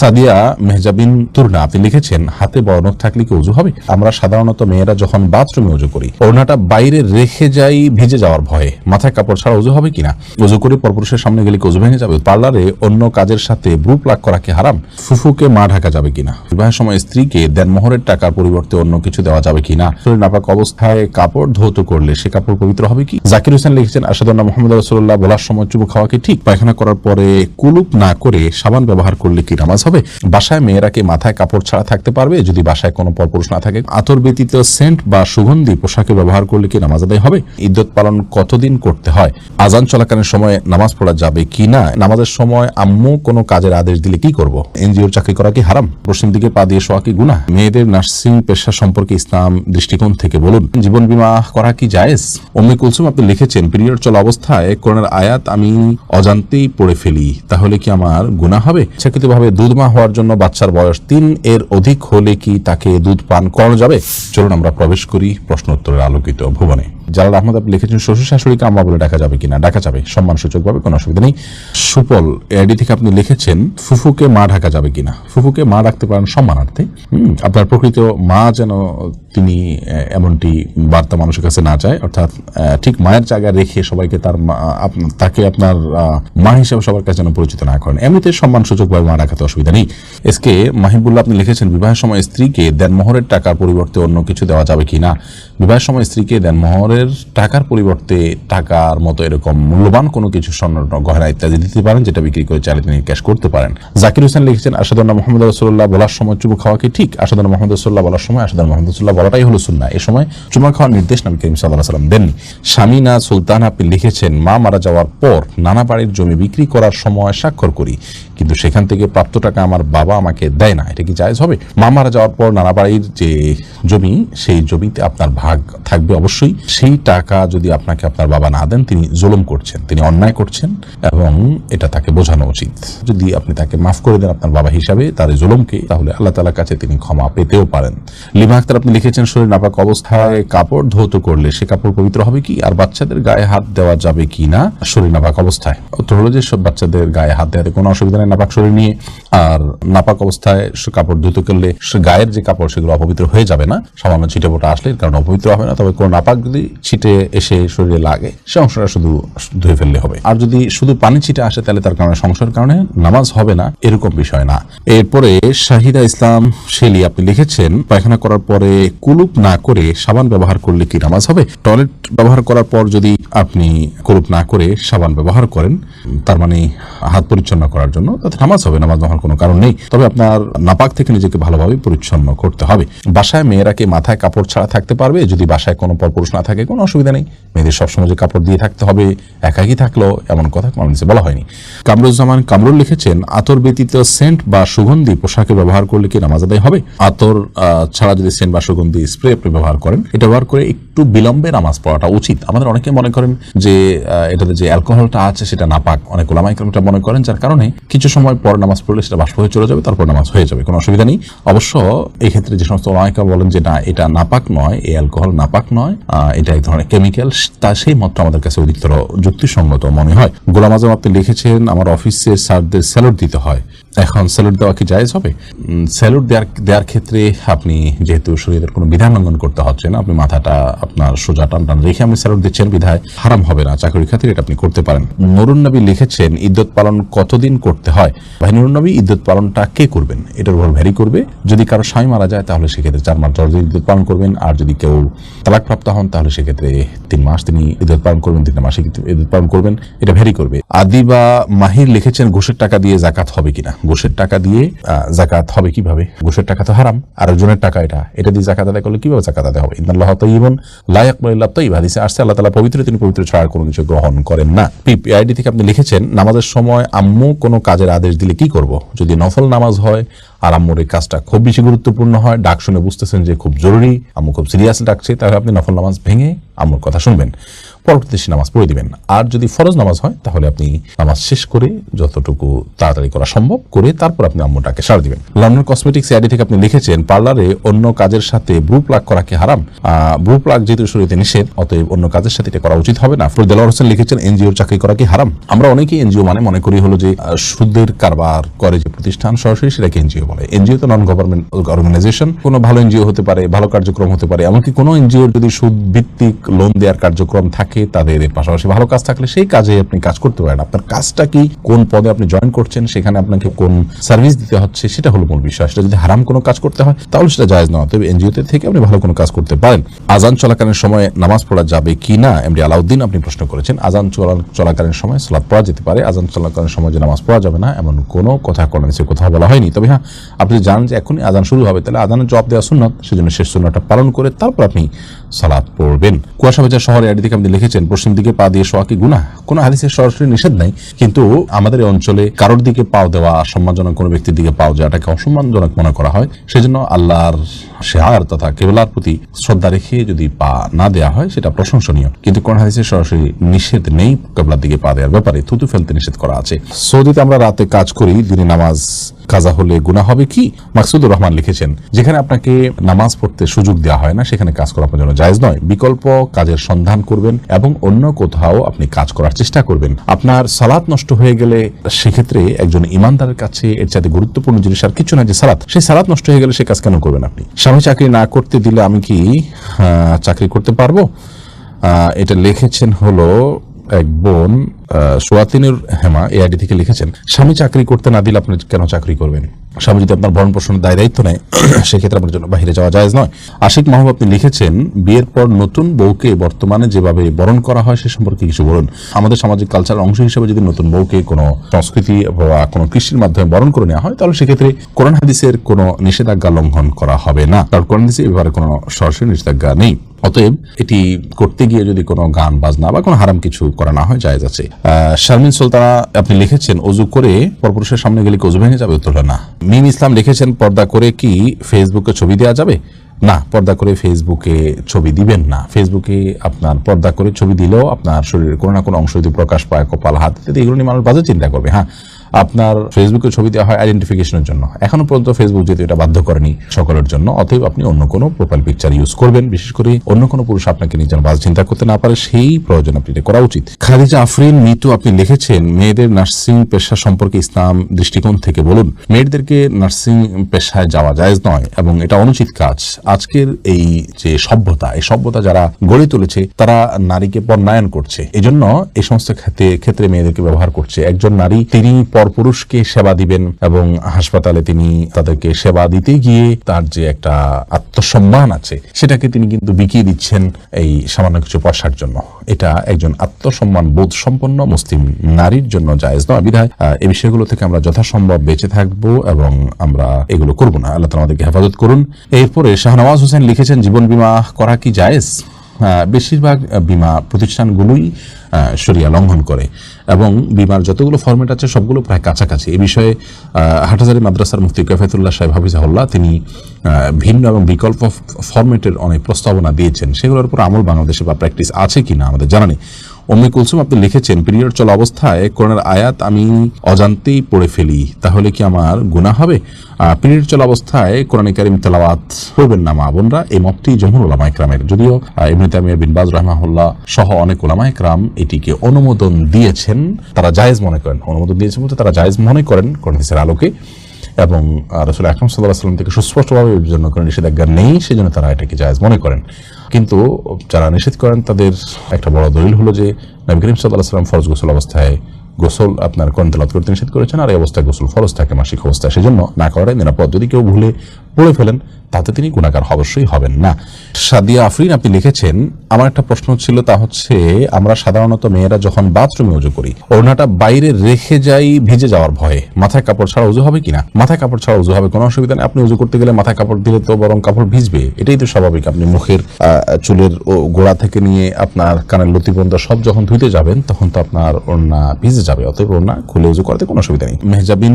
সাদিয়া মেহজাবিন তুরনা, আপনি লিখেছেন, হাতে বড় থাকলে কি উজু হবে? আমরা সাধারণত মেয়েরা যখন বাথরুমে উজু করি, ওড়নাটা বাইরে রেখে যাই ভিজে যাওয়ার ভয়ে। মাথায় কাপড় ছাড়া উজু হবে কিনা? উজু করে, পরপুরুষের সামনে গেলে কি উজু ভেঙে যাবে? পার্লারে অন্য কাজের সাথে ব্রু প্লাক করা কি হারাম? ফুফুকে মা ঢাকা যাবে কিনা? বিবাহের সময় স্ত্রীকে দেনমোহরের টাকার পরিবর্তে অন্য কিছু দেওয়া যাবে কিনা? শরীর নাপাক অবস্থায় কাপড় ধৌত করলে সে কাপড় পবিত্র হবে কি? জাকির হোসেন লিখেছেন আসাদুল্লাহ মোহাম্মদ রসুল্লাহ বলার সময় চুবু খাওয়া কি ঠিক? পায়খানা করার পরে কুলুপ না করে সাবান ব্যবহার করলে কি নামাজ হবে। বাসায় মেয়েরা কি মাথায় কাপড় ছাড়া থাকতে পারবে? যদি বাসায় কোনো পরপুরুষ না থাকে, আতর ব্যতীত সেন্ট বা সুগন্ধি পোশাকে ব্যবহার করলে কি নামাজ আদায় হবে? ইদ্যত পালন কতদিন করতে হয়? আজান চলাকালীন সময় নামাজ পড়া যাবে কি না? নামাজের সময় আম্মু কোনো কাজের আদেশ দিলে কি করব? এনজিওর চাকরি করা কি হারাম? পশ্চিম দিকে পা দিয়ে শোয়া কি গুণা মেয়েদের নার্সিং পেশা সম্পর্কে ইসলাম দৃষ্টিকোণ থেকে বলুন। জীবন বীমা করা কি জায়েজ? অম্মি কুলসুম আপনি লিখেছেন, পিরিয়ড চলা অবস্থায় কোরআনের আয়াত আমি অজান্তেই পড়ে ফেলি। তাহলে কি আমার গুণা হবে? ইচ্ছাকৃতভাবে দুধ মা হওয়ার জন্য বাচ্চার বয়স তিন, এর অধিক হলে কি তাকে দুধ পান করানো যাবে? চলুন আমরা প্রবেশ করি প্রশ্ন উত্তরের আলোকিত ভুবনে। জালাল আহমদ আপনি লিখেছেন, শ্বশুর শাশুড়িকে আম্মা বলে ডাকা যাবে কিনা? ডাকা যাবে। সম্মান সূচকভাবে কোনো অসুবিধা নেই। সুপল এডি থেকে আপনি লিখেছেন, ফুফুকে মা ঢাকা যাবে কিনা? ফুফুকে মা ডাকতে পারেন সম্মানার্থে। আপনার প্রকৃত মা যেন তিনি এমনটি বার্তা মানুষের কাছে না চায়, অর্থাৎ ঠিক মায়ের জায়গায় রেখে সবাইকে তার তাকে আপনার মা হিসেবে সবার কাছে যেন পরিচিত না করেন। এমনিতে সম্মান সূচকভাবে মা ডাকাতে অসুবিধা নেই। এসকে মাহিবুল্লাহ আপনি লিখেছেন, বিবাহের সময় স্ত্রীকে দেনমোহরের টাকার পরিবর্তে অন্য কিছু দেওয়া যাবে কিনা? বিবাহের সময় স্ত্রীকে দেনমোহরের টাকার পরিবর্তে টাকার মতো এরকম মূল্যবান কোনো কিছু স্বর্ণ গহনা ইত্যাদি দিতে পারেন, যেটা বিক্রি করে চাইলে তিনি ক্যাশ করতে পারেন। জাকির হোসেন লিখেছেন আসাদুল্লাহ মোহাম্মদ রসুল্লাহ বলার সময় চুবু খাওয়া কি ঠিক? আসাদুল্লাহ মোহাম্মদ রসুল্লাহ বলার সময় আসাদুল্লাহ মোহাম্মদ রসুল্লাহ বলাটাই হলো সুন্না এ সময় চুমা খাওয়ার নির্দেশ নবী করিম সাল্লাহ সাল্লাম দেননি। স্বামীনা সুলতান আপনি লিখেছেন, মা মারা যাওয়ার পর নানা বাড়ির জমি বিক্রি করার সময় স্বাক্ষর করি, কিন্তু সেখান থেকে প্রাপ্ত টাকা আমার বাবা আমাকে দেয় না। এটা কি জায়েজ হবে? মা মারা যাওয়ার পর নানা বাড়ির যে জমি, সেই জমিতে আপনার ভাগ থাকবে অবশ্যই। সেই টাকা যদি আপনাকে আপনার বাবা না দেন, তিনি জুলুম করছেন, তিনি অন্যায় করছেন, এবং এটা তাকে বোঝানো উচিত। যদি আপনি তাকে মাফ করে দেন আপনার বাবা হিসাবে তার জুলুমকে, তাহলে আল্লাহ তালার কাছে তিনি ক্ষমা পেতেও পারেন। লিমা আক্তার আপনি লিখেছেন, শরীর নাপাক অবস্থায় কাপড় ধৌত করলে সে কাপড় পবিত্র হবে কি? আর বাচ্চাদের গায়ে হাত দেওয়া যাবে কি না? শরীর নাপাক অবস্থায়। উত্তর হলো যে, সব বাচ্চাদের গায়ে হাত দেওয়াতে কোনো অসুবিধা নেই নাপাক শরীর নিয়ে। আর নাপাক অবস্থায় কাপড় ধুতে করলে গায়ের যে কাপড়, সেগুলো অপবিত্র হয়ে যাবে না। সামান্য ছিটে আসলে কারণে অপবিত্র হবে না। তবে কোনো নাপাক যদি ছিটে এসে শরীরে লাগে, সে অংশটা শুধু ধুয়ে ফেললে হবে। আর যদি শুধু পানি ছিটে আসে, তাহলে তার কারণে সংসারের কারণে নামাজ হবে না, এরকম বিষয় না। এরপরে শাহিদা ইসলাম শেলি, আপনি লিখেছেন, পায়খানা করার পরে কুলুপ না করে সাবান ব্যবহার করলে কি নামাজ হবে? টয়লেট ব্যবহার করার পর যদি আপনি কুলুপ না করে সাবান ব্যবহার করেন, তার মানে হাত পরিচ্ছন্ন করার জন্য তাতে নামাজ হবে, নামাজ হওয়ার কোনো কারণ নেই। তবে আপনার নাপাক থেকে নিজেকে ভালোভাবে পরিচ্ছন্ন করতে হবে। বাসায় মেয়েরা কি মাথায় কাপড় ছাড়া থাকতে পারবে? যদি বাসায় কোনো পরপুরুষ না থাকে কোনো অসুবিধা নেই। মেয়েদের সবসময় যে কাপড় দিয়ে থাকতে হবে, একাকি থাকল এমন কথা কোনো বলা হয়নি। কামরুজ্জামান কামরুল লিখেছেন, আতর ব্যতীত সেন্ট বা সুগন্ধি পোশাকে ব্যবহার করলে কি নামাজ আদায় হবে? আতর ছাড়া যদি সেন্ট বা সুগন্ধি স্প্রে আপনি ব্যবহার করেন, এটা ব্যবহার করে একটু বিলম্বে নামাজ পড়াটা উচিত। আমাদের অনেকে মনে করেন যে এটাতে যে অ্যালকোহলটা আছে সেটা নাপাক। অনেক ওলামাইকরমটা মনে করেন যার কারণে কিছু সময় পর নামাজ পড়লে সেটা বাষ্প হয়ে চলে যাবে, তারপর নামাজ হয়ে যাবে। কোনো অসুবিধা নেই। অবশ্য এই ক্ষেত্রে যে সমস্ত ওলামাইকা বলেন যে, না, এটা নাপাক নয়, এই অ্যালকোহল নাপাক নয় এটা এক ধরনের কেমিক্যাল, তা সেই মতটা আমাদের কাছে অধিকতর যুক্তিসঙ্গত মনে হয়। গোলাম আজম আপনি লিখেছেন, আমার অফিসে স্যারদের স্যালুট দিতে হয়। এখন স্যালুট দেওয়া কি জায়েজ হবে? স্যালুট দেওয়ার দেওয়ার ক্ষেত্রে আপনি যেহেতু শরীরের কোনো বিধান লঙ্ঘন করতে হচ্ছে না, আপনি মাথাটা, আপনার সোজা টান টান রেখে আপনি স্যালুট দিচ্ছেন, বিধায় হারাম হবে না, চাকরির খাতিরে এটা আপনি করতে পারেন। নুরুন নবী লিখেছেন, ইদ্যত পালন কতদিন করতে হয়? ভাই, নুরুন নবী, ইদ্যত পালনটা কে করবেন? এটার উপর ভ্যারি করবে। যদি কারও স্বামী মারা যায়, তাহলে সেক্ষেত্রে চার মাস দশ দিন পালন করবেন, আর যদি কেউ তালাকপ্রাপ্ত হন, তাহলে সেক্ষেত্রে তিন মাস তিনি ইদ্যত পালন করবেন তিন মাসে ইদ্যত পালন করবেন, এটা ভ্যারি করবে। আদি বা মাহির লিখেছেন, ঘুষের টাকা দিয়ে জাকাত হবে কিনা? ঘুষের টাকা দিয়ে জাকাত হবে কীভাবে? গোষের টাকা তো হারাম। আর একজনের টাকা এটা। এটা দিয়ে জাকাত আদায় করলে কীভাবে জাকাত আদায় হবে? ইন্দাল্লাহ তৈবন লায়াক মাল্লাহ তৈব হাদিসে আসছে, আল্লাহ তালা পবিত্র, তিনি পবিত্র ছাড়া কোনো কিছু গ্রহণ করেন না। পিপিআইডি থেকে আপনি লিখেছেন, নামাজের সময় আম্মু কোনো কাজের আদেশ দিলে কি করব? যদি নফল নামাজ হয় আর আম্মুর এই কাজটা খুব বেশি গুরুত্বপূর্ণ হয়। ডাক শুনে বুঝতেছেন যে খুব জরুরি। আম্মু খুব সিরিয়াস ডাকছে, তাহলে আপনি নফল নামাজ ভেঙে আম্মুর কথা শুনবেন। পরবর্তীতে সে নামাজ পড়ে দিবেন আর যদি ফরজ নামাজ হয়, তাহলে আপনি নামাজ শেষ করে যতটুকু তাড়াতাড়ি করা সম্ভব করে তারপর আপনি আম্মুটাকে সার দিবেন। লন্ডন কসমেটিক্স আইডি থেকে আপনি লিখেছেন, পার্লারে অন্য কাজের সাথে ব্রু প্লাগ করা কি হারাম? ব্রু প্লাগ যেহেতু শরীরে নিষেধ, অতএব অন্য কাজের সাথে এটা করা উচিত হবে না। ফরিদ আল্লাহ হোসেন লিখেছেন, এনজিওর চাকরি করা কি হারাম? আমরা অনেকেই এনজিও মানে মনে করি হলো যে সুদের কারবার করে যে প্রতিষ্ঠান, সরাসরি সেটাকে এনজিও বলে। এনজিও তো নন গভর্নমেন্ট অর্গানাইজেশন কোনো ভালো এনজিও হতে পারে, ভালো কার্যক্রম হতে পারে, এমনকি কোনো এনজিওর যদি সুদ ভিত্তিক লোন দেওয়ার কার্যক্রম থাকে, তাদের পাশাপাশি ভালো কাজ থাকলে সেই কাজে আপনি কাজ করতে পারেন। আপনার কাজটা কি, কোন পদে আপনি জয়েন করছেন, সেখানে আপনাকে কোন সার্ভিস দিতে হচ্ছে, সেটা হলো মূল বিষয়। সেটা যদি হারাম কোনো কাজ করতে হয়, তাহলে সেটা জায়েজ নয়। তবে এনজিওতে থেকে আপনি ভালো কোনো কাজ করতে পারেন। আজান চলাকালীন সময় নামাজ পড়া যাবে কি না, এমডি আলাউদ্দিন আপনি প্রশ্ন করেছেন। আজান চলা- চলাকালীন সময় সালাদ পড়া যেতে পারে। আজান চলাকালীন সময় যে নামাজ পড়া যাবে না, এমন কোনো কথা হাদিসে কোথাও বলা হয়নি। তবে হ্যাঁ আপনি যদি জানেন যে এখনই আজান শুরু হবে, তাহলে আজানের জবাব দেওয়া সুন্নত, সেজন্য শেষ সুন্নতটা পালন করে তারপর আপনি সালাদ পড়বেন। কুয়াশা ভেজা শহরে আইডি থেকে আপনি লিখেছেন, পশ্চিম দিকে পা দিয়ে শোয়া কি গুণা কোনো হাদিসের সরাসরি নিষেধ নাই, কিন্তু আমাদের এই অঞ্চলে কারোর দিকে পাও দেওয়া সম্মানজনক, কোনো ব্যক্তির দিকে পাও যাটাকে অসম্মানজনক মনে করা হয়। সেজন্য আল্লাহর শেহার তথা কেবলার প্রতি শ্রদ্ধা রেখে যদি পা না দেওয়া হয়, সেটা প্রশংসনীয়। কিন্তু কোন হাদিসের সরাসরি নিষেধ নেই, কেবলার দিকে পা দেওয়ার ব্যাপারে থুতু ফেলতে নিষেধ করা আছে। সৌদিতে আমরা রাতে কাজ করি, দিনে নামাজ কাজা হলে গুণা হবে কি? মাকসুদুর রহমান লিখেছেন, যেখানে আপনাকে নামাজ পড়তে সুযোগ দেওয়া হয় না, সেখানে কাজ করা আপনার জন্য জায়জ নয়। বিকল্প কাজের সন্ধান করবেন এবং অন্য কোথাও আপনি কাজ করার চেষ্টা করবেন। আপনার সালাত নষ্ট হয়ে গেলে সেক্ষেত্রে একজন ইমানদারের কাছে এর চাইতে গুরুত্বপূর্ণ জিনিস আর কিছু না যে সালাত। সেই সালাত নষ্ট হয়ে গেলে সে কাজ কেন করবেন আপনি? স্বামী চাকরি না করতে দিলে আমি কি চাকরি করতে পারব? এটা লিখেছেন হলো এক বোন সোয়াতিনুর হেমা এআইডি থেকে লিখেছেন, স্বামী চাকরি করতে না দিলে আপনি কেন চাকরি করবেন? স্বামী যদি আপনার ভরণ পোষণের দায় দায়িত্ব নেয়, সেক্ষেত্রে আপনার জন্য বাইরে যাওয়া জায়েজ নয়। আশিক মাহবুব, আপনি লিখেছেন, বিয়ের পর নতুন বউকে বর্তমানে যেভাবে বরণ করা হয়, সে সম্পর্কে কিছু বলুন। আমাদের সামাজিক কালচার অংশ হিসেবে যদি নতুন বউকে কোনো সংস্কৃতি বা কোনো কৃষির মাধ্যমে বরণ করে নেওয়া হয়, তাহলে সেক্ষেত্রে কোরআন হাদিসের কোনো নিষেধাজ্ঞা লঙ্ঘন করা হবে না। কারণ কোরআন হাদিসে এ কোনো সরাসরি নিষেধাজ্ঞা নেই। অতএব এটি করতে গিয়ে যদি কোনো গান, বাজনা বা কোনো হারাম কিছু করা না হয়, জায়েজ আছে। শারমিন সুলতানা, আপনি লিখেছেন, অজু করে পরপুরুষের সামনে গেলে অজু ভেঙে যাবে? উত্তরটা না। মিম ইসলাম লিখেছেন, পর্দা করে কি ফেসবুকে ছবি দেওয়া যাবে? না, পর্দা করে ফেসবুকে ছবি দিবেন না। ফেসবুকে আপনার পর্দা করে ছবি দিলেও আপনার শরীরের কোনো না কোনো অংশ যদি প্রকাশ পায়, কপাল, হাত এগুলো নিয়ে মানুষ বাজে চিন্তা করবে। হ্যাঁ আপনার ফেসবুকে ছবি দেওয়া হয় আইডেন্টিফিকেশনের জন্য। এখনও পর্যন্ত ফেসবুক যেহেতু এটা বাধ্য করেনি সকলের জন্য, অতএব আপনি অন্য কোনো প্রোফাইল পিকচার ইউজ করবেন। বিশেষ করে অন্য কোনো পুরুষ আপনাকে নিজের বাজ চিন্তা করতে না পারে, সেই প্রয়োজন আপনি এটা করা উচিত। খাদিজা আফরিন, মিতু, আপনি লিখেছেন, মেয়েদের নার্সিং পেশা সম্পর্কে ইসলাম দৃষ্টিকোণ থেকে বলুন। মেয়েদেরকে নার্সিং পেশায় যাওয়া জায়েজ নয় এবং এটা অনুচিত কাজ। আজকের এই যে সভ্যতা, এই সভ্যতা যারা গড়ে তুলেছে, তারা নারীকে পর্যায়ন করছে। এজন্য এই সমস্ত ক্ষেত্রে ক্ষেত্রে মেয়েদেরকে ব্যবহার করছে। একজন নারী, তিনি পরপুরুষকে সেবা দিবেন এবং হাসপাতালে তিনি তাদেরকে সেবা দিতে গিয়ে তার যে একটা আত্মসম্মান আছে, সেটাকে তিনি কিন্তু বিকিয়ে দিচ্ছেন এই সামান্য কিছু পয়সার জন্য। এটা একজন আত্মসম্মান বোধ সম্পন্ন মুসলিম নারীর জন্য জায়েজ নয়। বিধায় এই বিষয়গুলো থেকে আমরা যথাসম্ভব বেঁচে থাকব এবং আমরা এগুলো করব না। আল্লাহ আমাদেরকে হেফাজত করুন। এরপরে শাহনওয়াজ হোসেন লিখেছেন, জীবন বীমা করা কি জায়েজ? বেশিরভাগ বীমা প্রতিষ্ঠানগুলোই শরিয়া লঙ্ঘন করে। এবং বিমার যতগুলো ফর্মেট আছে, সবগুলো প্রায় কাছাকাছি। এ বিষয়ে হাটহাজারি মাদ্রাসার মুফতি কফেতুল্লাহ সাহেব হাফিজাহুল্লাহ তিনি ভিন্ন এবং বিকল্প ফর্মেটের অনেক প্রস্তাবনা দিয়েছেন। সেগুলোর উপর আমল বাংলাদেশে বা প্র্যাকটিস আছে কিনা আমাদের জানা নেই। অম্মি কুলসুম, আপনি লিখেছেন, পিরিয়ড চলা অবস্থায় কোরআনের আয়াত আমি অজান্তেই পড়ে ফেলি। তাহলে কি আমার গুনাহ হবে? পিরিয়ড চলা অবস্থায় কোরআন কারিম তেলাওয়াত করবেন না, মা বোনরা। এই মতটি জমহুর ওলামা ইকরামের যদিও ইবনে তামিয়া বিন বাজ রহমাহুল্লাহ সহ অনেক ওলামা ইকরাম এটিকে অনুমোদন দিয়েছেন। তারা জায়েজ মনে করেন। অনুমোদন দিয়েছেন বলতে তারা জায়েজ মনে করেন কোরআন আলোকে। এবং রসুল আকরম সাল্লাহ সাল্লাম থেকে সুস্পষ্টভাবে জন্য কোনো নিষেধাজ্ঞা নেই, সেজন্য তারা এটাকে জায়জ মনে করেন। কিন্তু যারা নিষেধ করেন, তাদের একটা বড় দলিল হলো যে, নবী করিম সাল্লাহ সাল্লাম ফরজ গোসল অবস্থায় গোসল আপনার কন্তলাত করতে নিষেধ করেছেন, আর এই অবস্থায় গোসল ফরজ থাকে মাসিক অবস্থায়। সেজন্য না করাই নিরাপদ। যদি কেউ ভুলে পড়ে ফেলেন তাতে তিনি গুণাগার অবশ্যই হবেন না। সাদিয়া আফরিন, আপনি লিখেছেন, আমার একটা প্রশ্ন ছিল, তা হচ্ছে, আমরা সাধারণত মেয়েরা যখন বাথরুমে উজু করি, ওড়নাটা বাইরে রেখে যাই ভিজে যাওয়ার ভয়ে। মাথায় কাপড় ছাড়া উজু হবে কিনা? মাথায় কাপড় ছাড়া উজু হবে, কোনো অসুবিধা নেই। আপনি উজু করতে গেলে মাথায় কাপড় দিলে তো বরং কাপড় ভিজবে। এটাই তো স্বাভাবিক। আপনি মুখের চুলের গোড়া থেকে নিয়ে আপনার কানের লতি পর্যন্ত সব যখন ধুইতে যাবেন, তখন তো আপনার ওড়না ভিজে যাবে, অতএব ওড়না খুলে উজু করাতে কোনো অসুবিধা নেই। মেহজাবিন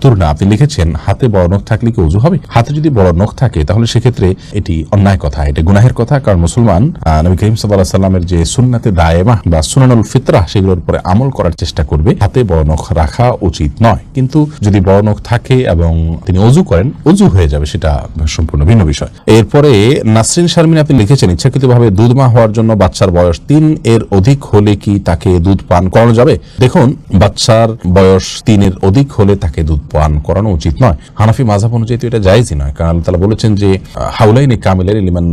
তুরনা, আপনি লিখেছেন, হাতে বড় নখ থাকলে কি উজু হবে? হাতে যদি বড় নখ থাকে তাহলে সেক্ষেত্রে এটি অন্যায় কথা, এটা গুনাহের কথা, কারণ মুসলমান নবী করিম সাল্লাহ সাল্লামের যে সুন্নাতে দায়েমা বা সুনানুল ফিতরা, সেগুলোর উপরে আমল করার চেষ্টা করবে, হাতে নখ রাখা উচিত নয়। কিন্তু যদি নখ থাকে এবং তিনি অজু করেন, অজু হয়ে যাবে, সেটা সম্পূর্ণ ভিন্ন বিষয়। এরপরে নাসরিন শারমিন আপনি লিখেছেন, ইচ্ছাকৃতভাবে দুধ মা হওয়ার জন্য বাচ্চার বয়স তিন, এর অধিক হলে কি তাকে দুধ পান করানো যাবে? দেখুন, বাচ্চার বয়স তিনের অধিক হলে তাকে দুধ পান করানো উচিত নয়। হানাফি মাঝাব অনুযায়ী এটা জায়েজই নয়, কারণ তারা বলেছেন যে, হাউলাইনি কামিলের লিমান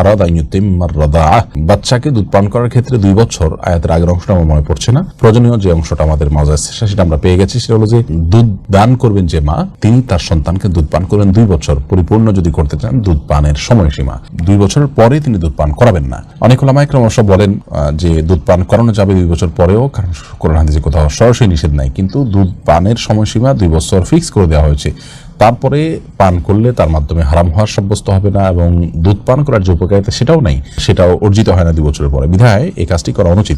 আরাদা ইউতিম্মার রাদা। বাচ্চাকে দুধ পান করার ক্ষেত্রে দুই বছর আয়াতের আগের অংশটা আমার মনে পড়ছে না। প্রয়োজনীয় যে অংশটা আমাদের মজা আছে সেটা আমরা পেয়ে গেছি, সেটা হলো যে, দুধ দান করবেন যে মা, তিনি তার সন্তানকে দুধ পান করবেন দুই বছর। পরিপূর্ণ যদি করতে চান দুধ পানের সময়সীমা। দুই বছরের পরে তিনি দুধ পান করাবেন না। অনেক ওলামাইকরাম অবশ্য বলেন যে দুধ পান করানো যাবে দুই বছর পরেও, কারণ কোরআন হাদিসে কোথাও সরাসরি নিষেধ নাই। কিন্তু দুধ পানের সময়সীমা দুই বছর ফিক্স করে দেওয়া হয়েছে। তারপরে পান করলে তার মাধ্যমে হারাম হওয়ার সাব্যস্ত হবে না এবং দুধ পান করার যে উপকারিতা সেটাও নাই, সেটাও অর্জিত হয় না দু বছরের পরে। বিধায় এই কাজটি করা অনুচিত।